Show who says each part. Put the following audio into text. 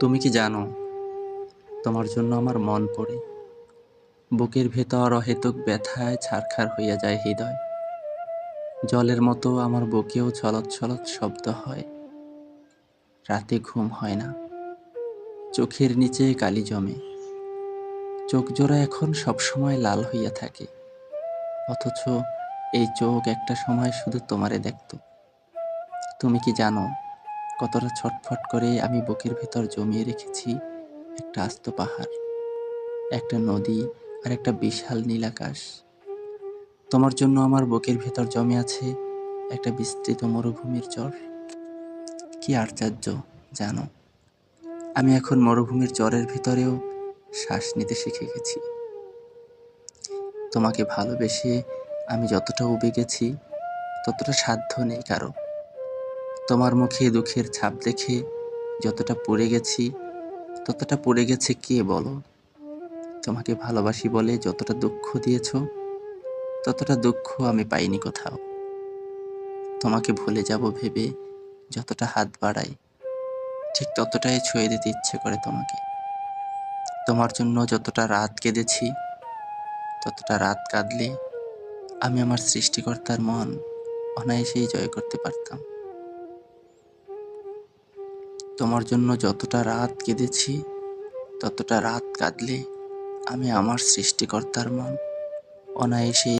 Speaker 1: তুমি কি জানো, তোমার জন্য আমার মন পড়ে। বুকের ভেতর অহেতুক ব্যথায় ছারখার হইয়া যায় হৃদয়। জলের মতো আমার বুকেও ছলত ছলত শব্দ হয়। রাতে ঘুম হয় না। চোখের নিচে কালি জমে। চোখ জোড়া এখন সবসময় লাল হইয়া থাকে। অথচ এই চোখ একটা সময় শুধু তোমারে দেখত। তুমি কি জানো কতটা ছটফট করে আমি বুকের ভেতর জমিয়ে রেখেছি, একটা আস্ত পাহাড়, একটা নদী আর একটা বিশাল নীল আকাশ। তোমার জন্য আমার বুকের ভেতর জমে আছে একটা বিস্তৃত মরুভূমির চর কি আশ্চর্য, জানো, আমি এখন মরুভূমির চরের ভিতরেও শ্বাস নিতে শিখে গেছি। তোমাকে ভালোবেসে আমি যতটা উবে গেছি, ততটা সাধ্য নেই কারও। তোমার মুখে দুঃখের ছাপ দেখে যতটা পড়ে গেছি, ততটা পড়ে গেছে কে বলো? তোমাকে ভালোবাসি বলে যতটা দুঃখ দিয়েছ, ততটা দুঃখ আমি পাইনি কোথাও। তোমাকে ভুলে যাব ভেবে যতটা হাত বাড়াই, ঠিক ততটাই ছুঁয়ে দিতে ইচ্ছে করে তোমাকে। তোমার জন্য যতটা রাত কেঁদেছি, ততটা রাত কাঁদলে আমি আমার সৃষ্টিকর্তার মন অনায়াসেই জয় করতে পারতাম। তোমার জন্য যতটা রাত কেঁদেছি ততটা রাত কাঁদলে আমি আমার সৃষ্টিকর্তার মন অনায়াসেই